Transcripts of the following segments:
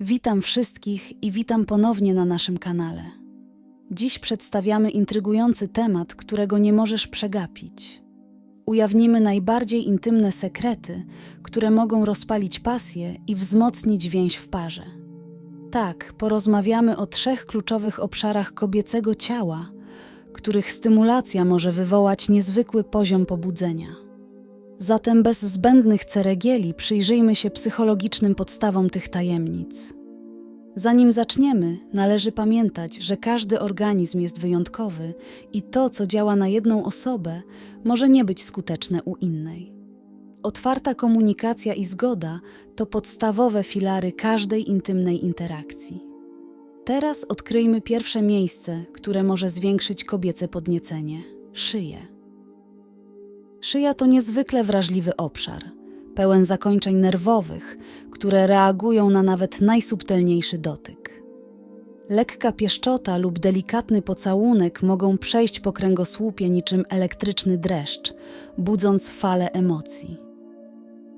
Witam wszystkich i witam ponownie na naszym kanale. Dziś przedstawiamy intrygujący temat, którego nie możesz przegapić. Ujawnimy najbardziej intymne sekrety, które mogą rozpalić pasję i wzmocnić więź w parze. Tak, porozmawiamy o trzech kluczowych obszarach kobiecego ciała, których stymulacja może wywołać niezwykły poziom pobudzenia. Zatem bez zbędnych ceregieli przyjrzyjmy się psychologicznym podstawom tych tajemnic. Zanim zaczniemy, należy pamiętać, że każdy organizm jest wyjątkowy i to, co działa na jedną osobę, może nie być skuteczne u innej. Otwarta komunikacja i zgoda to podstawowe filary każdej intymnej interakcji. Teraz odkryjmy pierwsze miejsce, które może zwiększyć kobiece podniecenie szyję. Szyja to niezwykle wrażliwy obszar, pełen zakończeń nerwowych, które reagują na nawet najsubtelniejszy dotyk. Lekka pieszczota lub delikatny pocałunek mogą przejść po kręgosłupie niczym elektryczny dreszcz, budząc falę emocji.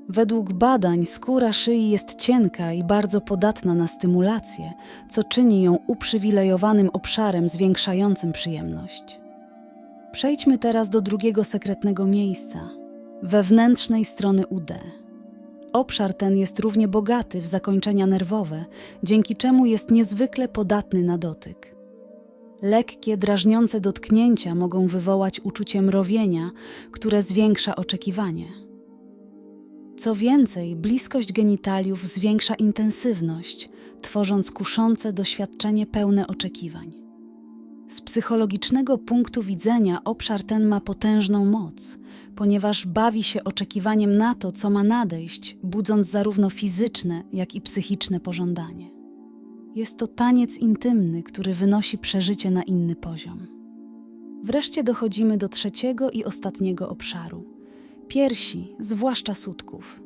Według badań skóra szyi jest cienka i bardzo podatna na stymulację, co czyni ją uprzywilejowanym obszarem zwiększającym przyjemność. Przejdźmy teraz do drugiego sekretnego miejsca wewnętrznej strony UD. Obszar ten jest równie bogaty w zakończenia nerwowe, dzięki czemu jest niezwykle podatny na dotyk. Lekkie, drażniące dotknięcia mogą wywołać uczucie mrowienia, które zwiększa oczekiwanie. Co więcej, bliskość genitaliów zwiększa intensywność, tworząc kuszące doświadczenie pełne oczekiwań. Z psychologicznego punktu widzenia obszar ten ma potężną moc, ponieważ bawi się oczekiwaniem na to, co ma nadejść, budząc zarówno fizyczne, jak i psychiczne pożądanie. Jest to taniec intymny, który wynosi przeżycie na inny poziom. Wreszcie dochodzimy do trzeciego i ostatniego obszaru piersi, zwłaszcza sutków.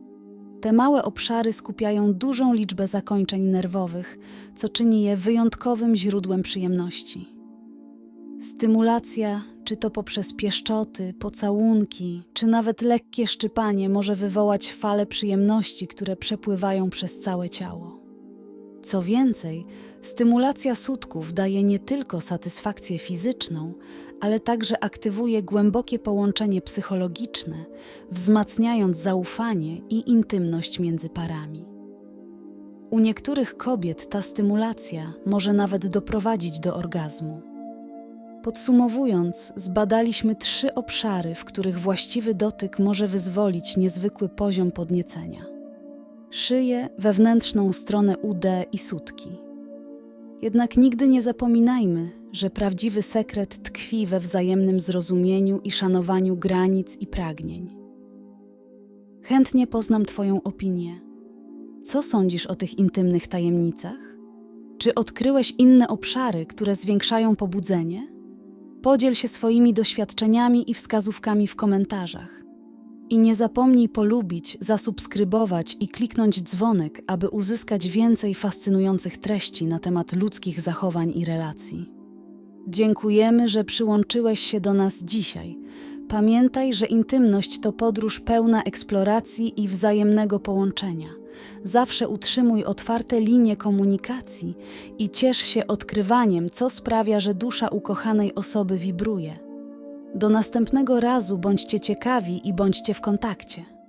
Te małe obszary skupiają dużą liczbę zakończeń nerwowych, co czyni je wyjątkowym źródłem przyjemności. Stymulacja, czy to poprzez pieszczoty, pocałunki, czy nawet lekkie szczypanie, może wywołać fale przyjemności, które przepływają przez całe ciało. Co więcej, stymulacja sutków daje nie tylko satysfakcję fizyczną, ale także aktywuje głębokie połączenie psychologiczne, wzmacniając zaufanie i intymność między parami. U niektórych kobiet ta stymulacja może nawet doprowadzić do orgazmu. Podsumowując, zbadaliśmy trzy obszary, w których właściwy dotyk może wyzwolić niezwykły poziom podniecenia: szyję, wewnętrzną stronę UD i sutki. Jednak nigdy nie zapominajmy, że prawdziwy sekret tkwi we wzajemnym zrozumieniu i szanowaniu granic i pragnień. Chętnie poznam Twoją opinię. Co sądzisz o tych intymnych tajemnicach? Czy odkryłeś inne obszary, które zwiększają pobudzenie? Podziel się swoimi doświadczeniami i wskazówkami w komentarzach. I nie zapomnij polubić, zasubskrybować i kliknąć dzwonek, aby uzyskać więcej fascynujących treści na temat ludzkich zachowań i relacji. Dziękujemy, że przyłączyłeś się do nas dzisiaj. Pamiętaj, że intymność to podróż pełna eksploracji i wzajemnego połączenia. Zawsze utrzymuj otwarte linie komunikacji i ciesz się odkrywaniem, co sprawia, że dusza ukochanej osoby wibruje. Do następnego razu bądźcie ciekawi i bądźcie w kontakcie.